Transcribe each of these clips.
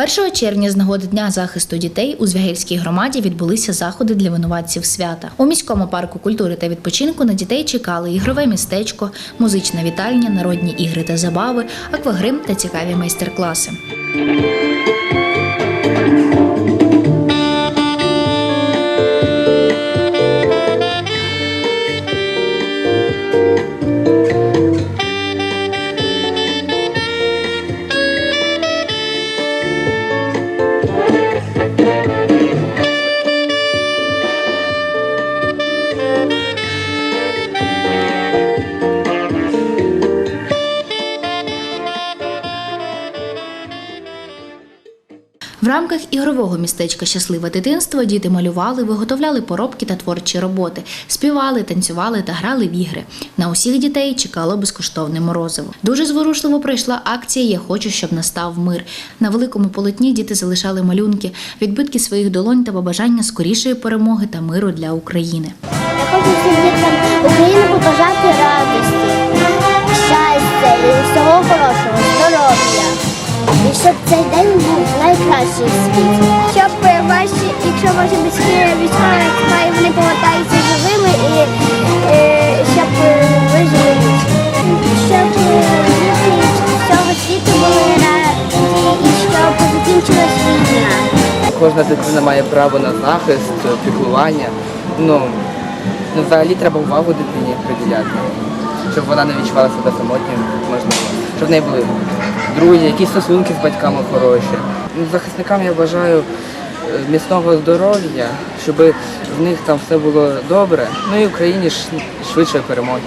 1 червня з нагоди Дня захисту дітей у Звягельській громаді відбулися заходи для винуватців свята. У міському парку культури та відпочинку на дітей чекали ігрове містечко, музична вітальня, народні ігри та забави, аквагрим та цікаві майстер-класи. В рамках ігрового містечка Щасливе дитинство діти малювали, виготовляли поробки та творчі роботи, співали, танцювали та грали в ігри. На усіх дітей чекало безкоштовне морозиво. Дуже зворушливо пройшла акція Я хочу, щоб настав мир. На великому полотні діти залишали малюнки, відбитки своїх долонь та побажання скорішої перемоги та миру для України. Я хочу всім діткам України побажати радості, І щоб цей день був найкращий в світі. Щоб ваші, якщо ваші батьки військові, хай вони повертаються живими і е, щоб е, ви жили. Щоб е, діти всього світу були раді і щоб закінчилась війна. Кожна дитина має право на захист, піклування. Ну, ну взагалі треба увагу дитині приділяти, щоб вона не відчувала себе самотньою, можливо, щоб в неї були друзі, якісь стосунки з батьками хороші. Ну, Захисникам я бажаю е, міцного здоров'я, щоб в них там все було добре, ну і Україні ж швидшої перемоги.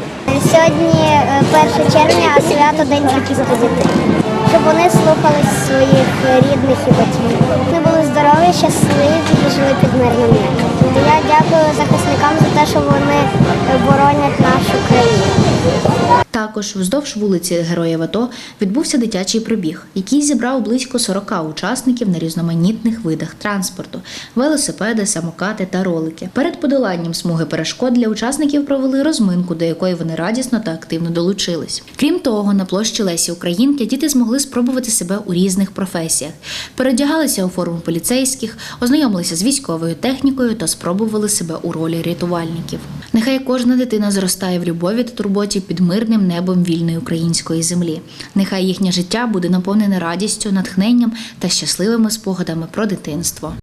Сьогодні е, 1 червня, а свято День захисту дітей. Щоб вони слухались своїх рідних і батьків. Вони були здорові, щасливі і жили під мирним небом. Я дякую захисникам за те, що вони е, боронять нашу країну. Також вздовж вулиці Героїв АТО відбувся дитячий пробіг, який зібрав близько 40 учасників на різноманітних видах транспорту: велосипеди, самокати та ролики. Перед подоланням смуги перешкод для учасників провели розминку, до якої вони радісно та активно долучились. Крім того, на площі Лесі Українки діти змогли спробувати себе у різних професіях, передягалися у форму поліцейських, ознайомилися з військовою технікою та спробували себе у ролі рятувальників. Нехай кожна дитина зростає в любові та турботі під мирним небом вільної української землі. Нехай їхнє життя буде наповнене радістю, натхненням та щасливими спогадами про дитинство.